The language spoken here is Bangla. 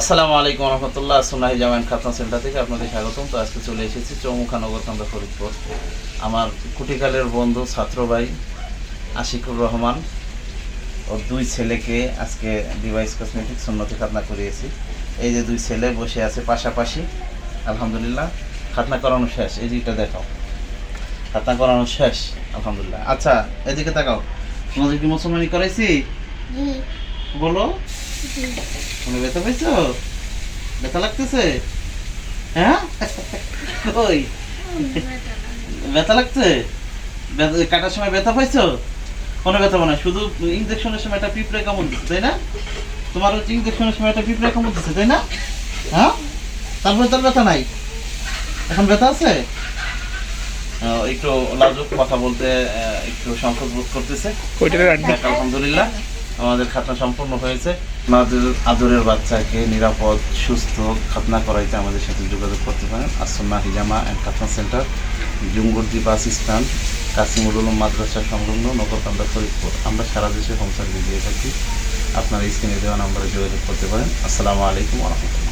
আসসালামু আলাইকুম রহমতুল্লাহ সোনাহি জামাইন খাতনা সেন্টার থেকে আপনাদের স্বাগতম। তো আজকে চলে এসেছি চৌমুখা নগরকান্দা ফরিদপুর। আমার কুটিকালের বন্ধু ছাত্র ভাই আশিকুর রহমান ওর দুই ছেলেকে আজকে ডিভাইস কসমেটিক সুন্নতি খাতনা করিয়েছি। এই যে দুই ছেলে বসে আছে পাশাপাশি আলহামদুলিল্লাহ খাতনা করানো শেষ। এই দিকটা দেখাও। খাতনা করানো শেষ আলহামদুলিল্লাহ। আচ্ছা এদিকে তাকাও। তোমাদের কি মুসলমানি করাইছি? বলো। তুমি ব্যথা পাইছো? ব্যথা লাগতেছে? হ্যাঁ? কই? ব্যথা লাগছে? কাটার সময় ব্যথা পাইছো? কোনো ব্যথা পায় না শুধু ইঞ্জেকশনের সময় একটা পিঁপড়ে কামড় দিচ্ছে তাই না? তোমার হচ্ছে ইঞ্জেকশনের সময় একটা পিঁপড়ে কামড় দিচ্ছে তাই না? হ্যাঁ? তারপরে তোর ব্যথা নাই? এখন ব্যথা আছে? একটু লাজুক কথা বলতে একটু সংকোচ বোধ করতেছে। আলহামদুলিল্লাহ। আমাদের খাতনা সম্পূর্ণ হয়েছে। আমাদের আদরের বাচ্চাকে নিরাপদ, সুস্থ খাতনা করাইতে আমাদের সাথে যোগাযোগ করতে পারেন। আসন্না হিজামা অ্যান্ড খাতনা centre Jungurdi bus stand, Qasimul Uloom মাদ্রাসা সংলগ্ন নগরকান্দা ফরিদপুর। আমরা সারা দেশে হোম সার্ভিস দিয়ে থাকি। আপনারা স্ক্রিনে দেওয়া নম্বরে যোগাযোগ করতে পারেন। আসসালামু আলাইকুম রহমতুল্লাহ।